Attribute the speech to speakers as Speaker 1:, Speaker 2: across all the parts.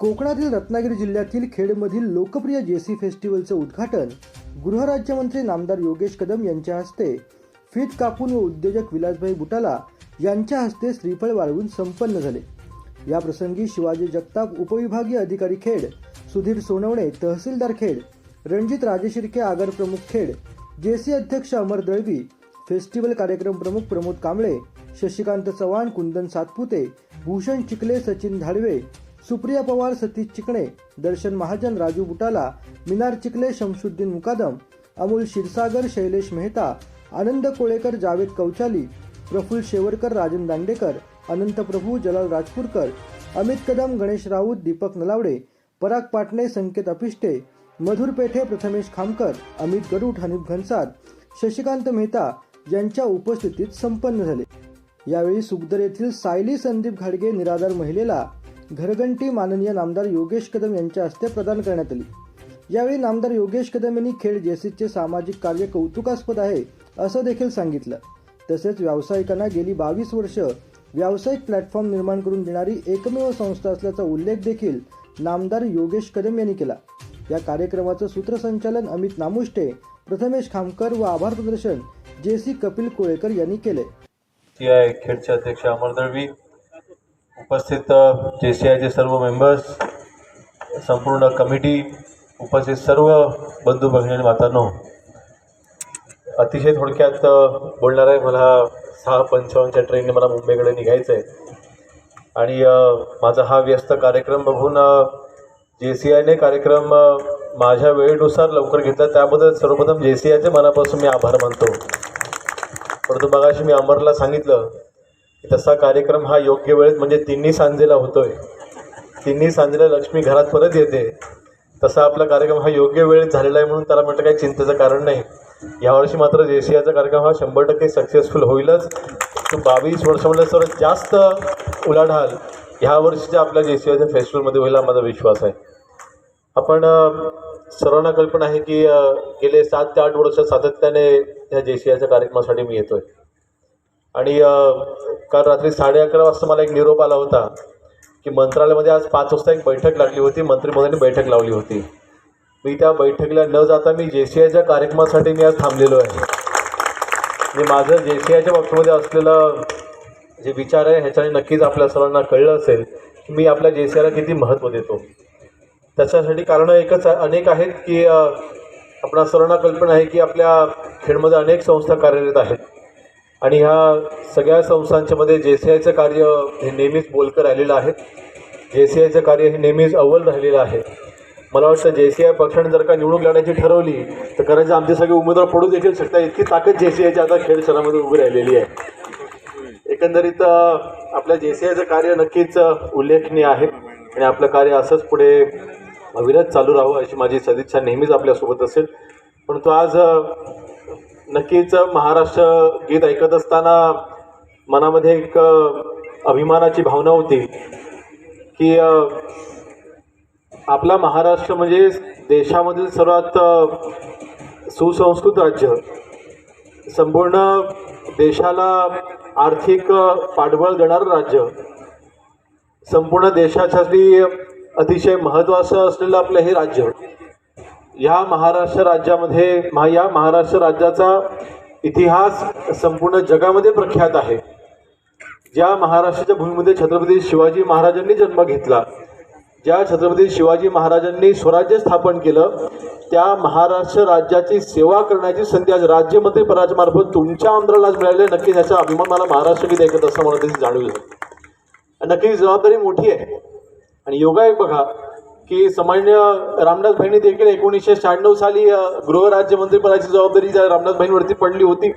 Speaker 1: कोकणातील रत्नागिरी जिल्ह्यातील खेडमधील लोकप्रिय जेसी फेस्टिवलचं उद्घाटन गृहराज्यमंत्री नामदार योगेश कदम यांच्या हस्ते. फीत कापून व उद्योजक विलासभाई बुटाला यांच्या हस्ते श्रीफळ वाळवून संपन्न झाले. या प्रसंगी शिवाजी जगताप उपविभागीय अधिकारी खेड सुधीर सोनवणे तहसीलदार खेड रणजित राजेशिर्के आगर प्रमुख खेड जेसी अध्यक्ष अमर दळवी फेस्टिवल कार्यक्रम प्रमुख प्रमोद कांबळे शशिकांत चव्हाण कुंदन सातपुते भूषण चिखले सचिन धाडवे सुप्रिया पवार सतीश चिकणे दर्शन महाजन राजू बुटाला मिनार चिखले शमशुद्दीन मुकादम अमोल क्षीरसागर शैलेश मेहता आनंद कोळेकर जावेद कौचाली प्रफुल्ल शेवरकर राजन दांडेकर अनंत प्रभू जलाल राजपूरकर अमित कदम गणेश राऊत दीपक नलावडे पराग पाटणे संकेत अपिष्टे मधुर पेठे प्रथमेश खामकर अमित गरुड हनीफ घनसाद शशिकांत मेहता यांच्या उपस्थितीत संपन्न झाले. यावेळी सुगदर येथील सायली संदीप घाडगे निराधार महिलेला घरघंटी माननीय नामदार योगेश कदम यांच्या हस्ते प्रदान करण्यात आली. यावेळी नामदार योगेश कदम यांनी खेळ जेसीचे सामाजिक कार्य कौतुकास्पद आहे असं देखील सांगितलं. तसेच व्यावसायिकांना गेली बावीस वर्ष व्यावसायिक प्लॅटफॉर्म निर्माण करून देणारी एकमेव संस्था असल्याचा उल्लेख देखील नामदार योगेश कदम यांनी केला. या कार्यक्रमाचं सूत्रसंचालन अमित नामुष्टे प्रथमेश खामकर व आभार प्रदर्शन जेसी कपिल कोळेकर यांनी केले.
Speaker 2: सी आय खेडचे अध्यक्ष अमर दळवी उपस्थित जे सी आयचे सर्व मेंबर्स संपूर्ण कमिटी उपस्थित सर्व बंधू भगिनी आणि मातांनो अतिशय थोडक्यात बोलणार आहे मला सहा पंचावन्नच्या ट्रेनने मला मुंबईकडे निघायचं आहे आणि माझा हा व्यस्त कार्यक्रम बघून जे सी आयने कार्यक्रम माझ्या वेळेनुसार लवकर घेतला त्याबद्दल सर्वप्रथम जे सी आयचे मनापासून मी आभार मानतो. परंतु मगाशी मी अमरला सांगितलं तसा कार्यक्रम हा योग्य वेळेत म्हणजे तिन्ही सांजेला होतोय. तिन्ही सांजेला लक्ष्मी घरात परत येते. तसा आपला कार्यक्रम हा योग्य वेळेत झालेला आहे म्हणून त्याला म्हटलं काही चिंतेचं कारण नाही. यावर्षी मात्र जेसियाचा कार्यक्रम हा शंभर टक्के सक्सेसफुल होईलच. तो बावीस वर्ष म्हणजे सर्वात जास्त उलाढाल ह्या वर्षीच्या आपल्या जेसियाच्या फेस्टिवलमध्ये होईल हा माझा विश्वास आहे. आपण सर्वांना कल्पना आहे की गेले सात ते आठ वर्ष सातत्याने ह्या जेसियाच्या कार्यक्रमासाठी मी येतोय. आणि काल रात्री साडे अकरा वाजता मला एक निरोप आला होता की मंत्रालयामध्ये आज पाच वाजता एक बैठक लागली होती मंत्रिमंडळाने बैठक लावली होती. मी त्या बैठकीला न जाता मी जे सी आयच्या कार्यक्रमासाठी मी आज थांबलेलो आहे. म्हणजे माझं जे सी आयच्या बाबतीमध्ये असलेलं जे विचार आहे ह्याच्याने नक्कीच आपल्या सर्वांना कळलं असेल की मी आपल्या जे सी आयला किती महत्त्व देतो. त्याच्यासाठी कारणं एकच आहे- अनेक आहेत की आपणा सर्वांना कल्पना आहे की आपल्या खेडमध्ये अनेक संस्था कार्यरत आहेत. आणि ह्या सगळ्या संस्थांच्यामध्ये जे सी आयचं कार्य हे नेहमीच बोलकं राहिलेलं आहे. जे सी आयचं कार्य हे नेहमीच अव्वल राहिलेलं आहे. मला वाटतं जे सी आय पक्षाने जर का निवडून लढायची ठरवली तर कदाचित आमचे सगळे उमेदवार पडू देखील शकतात. इतकी ताकद जे सी आयची आता खेळ शहरामध्ये उभी राहिलेली आहे. एकंदरीत आपल्या जे सी आयचं कार्य नक्कीच उल्लेखनीय आहे. आणि आपलं कार्य असंच पुढे अविरत चालू राहावं अशी माझी सदिच्छा नेहमीच आपल्यासोबत असेल. परंतु आज नक्कीच महाराष्ट्र गीत ऐकत असताना मनामध्ये एक अभिमानाची भावना होती की आपला महाराष्ट्र म्हणजे देशामधील सर्वात सुसंस्कृत राज्य. संपूर्ण देशाला आर्थिक पाठबळ देणारं राज्य. संपूर्ण देशासाठी अतिशय महत्त्वाचं असलेलं आपलं हे राज्य. या महाराष्ट्र राज्यामध्ये महा या महाराष्ट्र राज्याचा इतिहास संपूर्ण जगामध्ये प्रख्यात आहे. ज्या महाराष्ट्राच्या भूमीमध्ये छत्रपती शिवाजी महाराजांनी जन्म घेतला ज्या छत्रपती शिवाजी महाराजांनी स्वराज्य स्थापन केलं त्या महाराष्ट्र राज्याची सेवा करण्याची संधी आज राज्यमंत्री पदाच्यामार्फत तुमच्या आमदाराला आज मिळाली आहे. नक्कीच याचा अभिमान मला महाराष्ट्र गीत ऐकत असं मला त्याची जाणवलं. नक्की जबाबदारी मोठी आहे. आणि योगायोग बघा की सामान्य रामदास भाईंनी देखील एकोणीसशे शहाण्णव साली अ, जबाबदारी ज्या रामदास भाईंवरती पडली होती.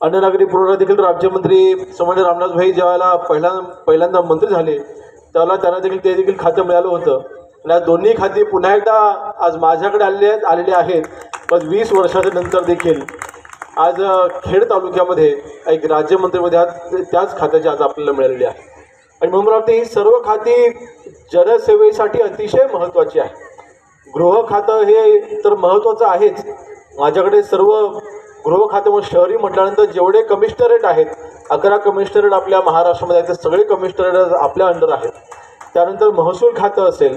Speaker 2: अन्न नागरी पुरवठा देखील राज्यमंत्री सामान्य रामदास भाई ज्यावेळेला पहिल्या पहिल्यांदा मंत्री झाले त्यावेळेला त्यांना देखील ते देखील खातं मिळालं होतं. आणि आज दोन्ही खाती पुन्हा एकदा आज माझ्याकडे आलेले आलेले आहेत. पण वीस वर्षाच्या नंतर देखील आज खेड तालुक्यामध्ये एक राज्यमंत्रीमध्ये आज त्याच खात्याची आज आपल्याला मिळालेली आहे. आणि म्हणून मला वाटतं ही सर्व खाती जनसेवेसाठी अतिशय महत्त्वाची आहे. गृह खातं हे तर महत्त्वाचं आहेच. माझ्याकडे सर्व गृह खाते शहरी म्हटल्यानंतर जेवढे कमिशनरेट आहेत अकरा कमिशनरेट आपल्या महाराष्ट्रामध्ये आहेत ते सगळे कमिशनरेट आपल्या अंडर आहेत. त्यानंतर महसूल खातं असेल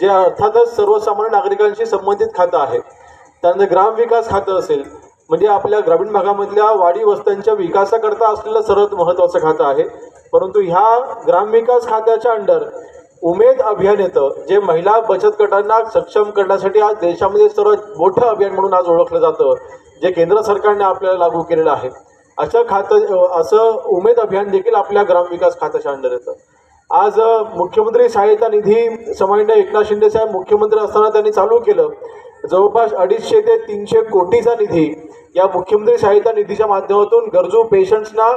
Speaker 2: जे अर्थातच सर्वसामान्य नागरिकांशी संबंधित खातं आहे. त्यानंतर ग्रामविकास खातं असेल म्हणजे आपल्या ग्रामीण भागामधल्या वाडी वस्त्यांच्या विकासाकरता असलेलं सर्वात महत्त्वाचं खातं आहे. परंतु ह्या ग्रामविकास खात्याच्या अंडर उमेद अभियान येतं जे महिला बचत गटांना सक्षम करण्यासाठी आज देशामध्ये सर्वात मोठं अभियान म्हणून आज ओळखलं जातं जे केंद्र सरकारने आपल्याला लागू केलेलं आहे. असं खातं असं उमेद अभियान देखील आपल्या ग्रामविकास खात्याच्या अंडर येतं. आज मुख्यमंत्री सहायता निधी समन्वय एकनाथ शिंदे साहेब मुख्यमंत्री असताना त्यांनी चालू केलं. जवळपास अडीचशे ते तीनशे कोटीचा निधी या मुख्यमंत्री सहायता निधीच्या माध्यमातून गरजू पेशंट्सना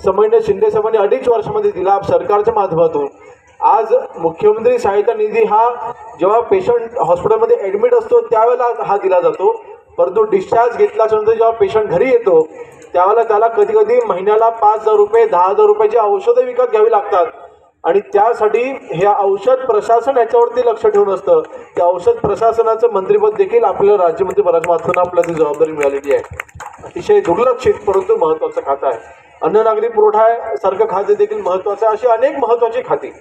Speaker 2: समान्य शिंदे साहेबांनी अडीच वर्षामध्ये दिला सरकारच्या माध्यमातून. आज मुख्यमंत्री सहायता निधी हा जेव्हा पेशंट हॉस्पिटलमध्ये ॲडमिट असतो त्यावेळेला हा दिला जातो. परंतु डिस्चार्ज घेतल्याच्यानंतर जेव्हा पेशंट घरी येतो त्यावेळेला त्याला कधी कधी महिन्याला पाच हजार रुपये दहा हजार रुपयाची औषधं विकत घ्यावी लागतात. आणि त्यासाठी हे औषध प्रशासन याच्यावरती लक्ष ठेवून असतं. त्या औषध प्रशासनाचं मंत्रिपद देखील आपल्या राज्यमंत्री बऱ्याच मात्रांना आपल्याला ती जबाबदारी मिळालेली आहे. अतिशय दुर्लक्षित परंतु महत्त्वाचं खातं आहे. अन्न नागरी पुरवठा सारखं खाते देखील महत्त्वाचं आहे. अशी अनेक महत्त्वाची खाती.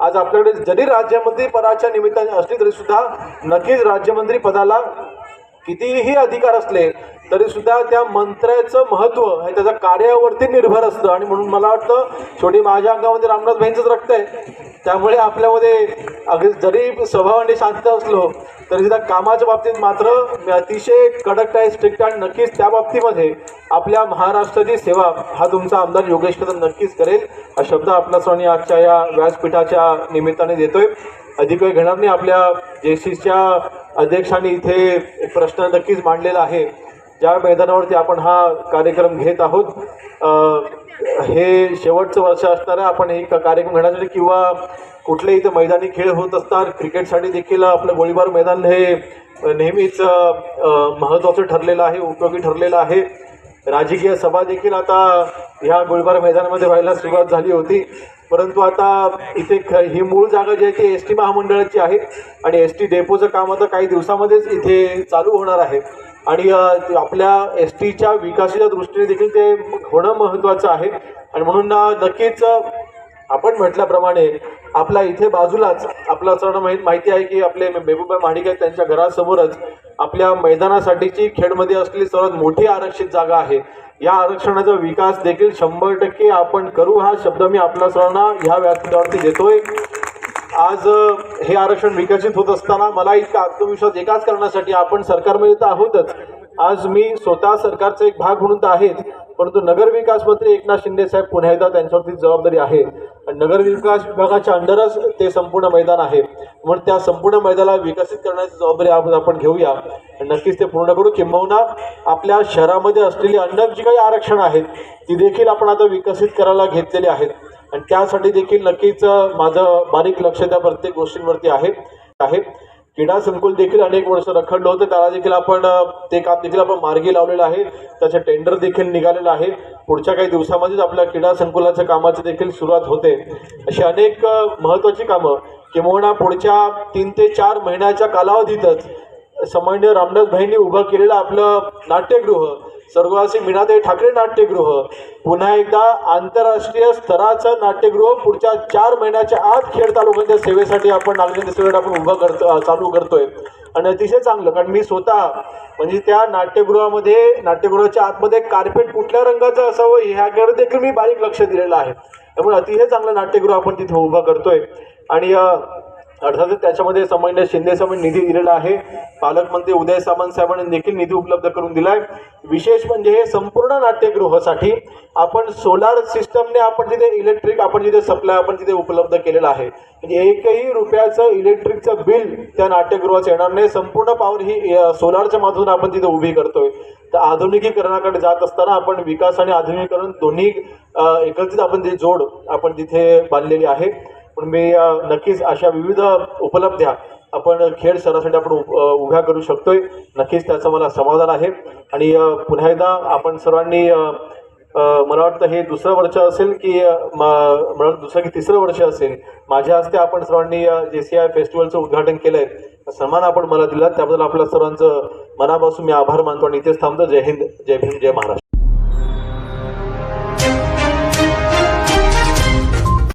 Speaker 2: आज आपल्याकडे जरी राज्यमंत्री पदाच्या निमित्ताने असली तरी सुद्धा नक्कीच राज्यमंत्री पदाला कितीही अधिकार असले तरी सुद्धा त्या मंत्र्याचं महत्त्व हे त्याच्या कार्यावरती निर्भर असतं. आणि म्हणून मला वाटतं शेवटी माझ्या अंगामध्ये रामनाथ भाईंचंच रक्त आहे. त्यामुळे आपल्यामध्ये अगदी जरी स्वभावाने शांत असलो तरी सुद्धा कामाच्या बाबतीत मात्र मी अतिशय कडक आहे स्ट्रिक्ट आणि नक्कीच त्या बाबतीमध्ये आपल्या महाराष्ट्राची सेवा हा तुमचा आमदार योगेश कदम नक्कीच करेल. हा शब्द आपला सोनी आजच्या या व्यासपीठाच्या निमित्ताने देतोय. अधिक वेळ घेणार नाही. आपल्या जे सीच्या अध्यक्षांनी इथे एक प्रश्न नक्कीच मांडलेला आहे. ज्या मैदानावरती आपण हा कार्यक्रम घेत आहोत हे शेवटचं वर्ष असणार आहे. आपण एक कार्यक्रम घेण्यासाठी किंवा कुठले इथं मैदानी खेळ होत असतात क्रिकेटसाठी देखील आपलं गोळीबार मैदान हे नेहमीच महत्त्वाचं ठरलेलं आहे उपयोगी ठरलेलं आहे. राजकीय सभा देखील आता ह्या गोळीबार मैदानामध्ये व्हायला सुरुवात झाली होती. परंतु आता इथे ख ही मूळ जागा जी आहे ती एस टी महामंडळाची आहे आणि एस टी डेपोचं काम आता काही दिवसामध्येच इथे चालू होणार आहे. आणि आपल्या एस टीच्या विकासाच्या दृष्टीने देखील ते होणं महत्त्वाचं आहे. आणि म्हणून नक्कीच आपण म्हटल्याप्रमाणे आपला इथे बाजूलाच आपला सर्वांना माहीत माहिती आहे की आपले मेहबूबा माडिक आहेत त्यांच्या घरासमोरच आपल्या मैदानासाठीची खेडमध्ये असलेली सर्वात मोठी आरक्षित जागा आहे. या आरक्षणाचा विकास देखील शंभर टक्के आपण करू हा शब्द मी आपल्या सर्वांना ह्या व्यासपीठावरती देतोय. आज हे आरक्षण विकसित होत असताना मला इतका आत्मविश्वास एकाच कारणासाठी आपण सरकारमध्ये तर आहोतच. आज मी स्वतः सरकारचा एक भाग म्हणून तर आहेच परंतु नगर विकास मंत्री एकनाथ शिंदे साहेब पुन्हा एकदा त्यांच्यावरती जबाबदारी आहे. आणि नगर विकास विभागाच्या अंडरच ते संपूर्ण मैदान आहे. म्हणून त्या संपूर्ण मैदानाला विकसित करण्याची जबाबदारी आपण आपण घेऊया. आणि नक्कीच ते पूर्ण करू. किंबहुना आपल्या शहरामध्ये असलेली अन्न जी काही आरक्षण आहेत ती देखील आपण आता विकसित करायला घेतलेली आहेत. आणि त्यासाठी देखील नक्कीच माझं बारीक लक्ष त्या प्रत्येक गोष्टींवरती आहे आहे. क्रीडा संकुल देखील अनेक वर्ष रखडलं होतं. त्याला देखील आपण ते काम देखील आपण मार्गी लावलेलं आहे. त्याचं टेंडर देखील निघालेलं आहे. पुढच्या काही दिवसामध्येच आपल्या क्रीडा संकुलाच्या कामाची देखील सुरुवात होते. अशी अनेक महत्त्वाची कामं. किंवा पुढच्या तीन ते चार महिन्याच्या कालावधीतच सामान्य रामनाथ भाईंनी उभं केलेलं आपलं नाट्यगृह स्वर्गवासी मीनाताई ठाकरे नाट्यगृह. पुन्हा एकदा आंतरराष्ट्रीय स्तराचं नाट्यगृह पुढच्या चार महिन्याच्या आत खेड तालुक्याच्या सेवेसाठी आपण नागरिक सेवेसाठी आपण उभं करतो चालू करतोय. आणि अतिशय चांगलं कारण मी स्वतः म्हणजे त्या नाट्यगृहामध्ये नाट्यगृहाच्या आतमध्ये कार्पेट कुठल्या रंगाचं असावं ह्याकडे देखील मी बारीक लक्ष दिलेलं आहे. त्यामुळे अतिशय चांगलं नाट्यगृह आपण तिथे उभं करतोय. आणि अर्थातच त्याच्यामध्ये सामान्य शिंदे साहेबांनी निधी दिलेला आहे. पालकमंत्री उदय सामंत साहेबांनी देखील निधी उपलब्ध करून दिलाय. विशेष म्हणजे हे संपूर्ण नाट्यगृहासाठी आपण सोलार सिस्टमने आपण तिथे इलेक्ट्रिक आपण जिथे सप्लाय आपण तिथे उपलब्ध केलेलं आहे. म्हणजे एकही रुपयाचं इलेक्ट्रिकचं बिल त्या नाट्यगृहाचं येणार नाही. संपूर्ण पॉवर ही सोलारच्या माध्यमातून आपण तिथे उभी करतोय. तर आधुनिकीकरणाकडे जात असताना आपण विकास आणि आधुनिकीकरण दोन्ही एकत्रित आपण ते जोड आपण तिथे बांधलेली आहे पण मी नक्कीच अशा विविध उपलब्ध्या आपण खेळ सरासाठी आपण उभ्या करू शकतोय. नक्कीच त्याचं मला समाधान आहे. आणि पुन्हा एकदा आपण सर्वांनी मला वाटतं हे दुसरं वर्ष असेल की म- मला दुसरं की तिसरं वर्ष असेल. माझ्या हस्ते आपण सर्वांनी जे सी आय फेस्टिवलचं उद्घाटन केलंय सन्मान आपण मला दिला. त्याबद्दल आपल्या सर्वांचं मनापासून मी आभार मानतो आणि इथेच थांबतो. जय हिंद जय भीम जय महाराष्ट्र.